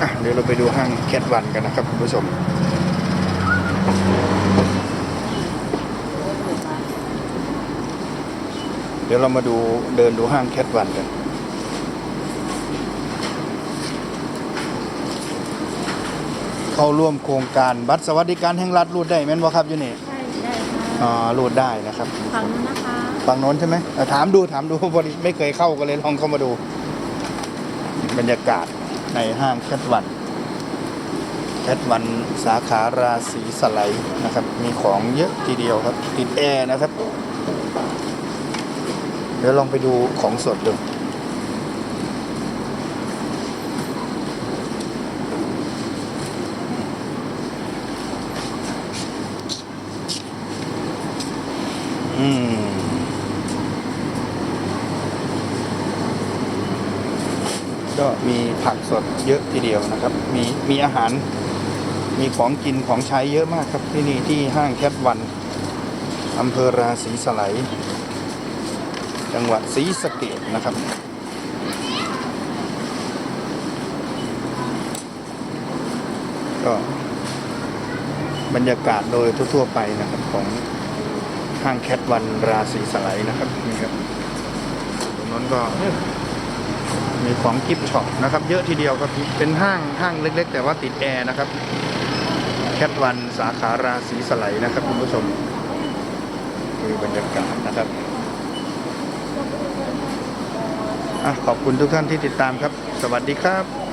อะเดี๋ยวเราไปดูห้างแคทวันกันนะครับคุณผู้ชมเดี๋ยวเรามาดูเดินดูห้างแคทวันกันเข้าร่วมโครงการบัตรสวัสดิการแห่งรัฐรูดได้แม่นบ่ครับอยู่นี่ใช่ได้ค่ะอ่ารูดได้นะครับฝั่งนู้นนะคะฝั่งโน้นใช่ไหมเอ่อถามดูถามดูพอดีไม่เคยเข้าก็เลยลองเข้ามาดู บรรยากาศ ในห้างแคทวันแคทวันสาขาราศีสไลด์นะครับ มีของเยอะทีเดียวครับ ติดแอร์นะครับ เดี๋ยวลองไปดูของสดดูอืม ก็มีผักสดเยอะทีเดียวนะครับ มีมีอาหาร มีของกินของใช้เยอะมากครับที่นี่ที่ห้างแคทวันอำเภอราศีสไลจังหวัดศรีสะเกดนะครับก็บรรยากาศโดยทั่วๆไปนะครับของห้างแคทวันราศีสไลนะครับนี่ครับตรงนั้นก็ มีของกิฟช็อปนะครับ เยอะทีเดียวครับ เป็นห้างห้างเล็ก ๆ แต่ว่าติดแอร์นะครับ แคทวันสาขาราศีสไลนะครับคุณผู้ชมคือบรรยากาศนะครับอขอบคุณทุกท่านที่ติดตามครับ สวัสดีครับ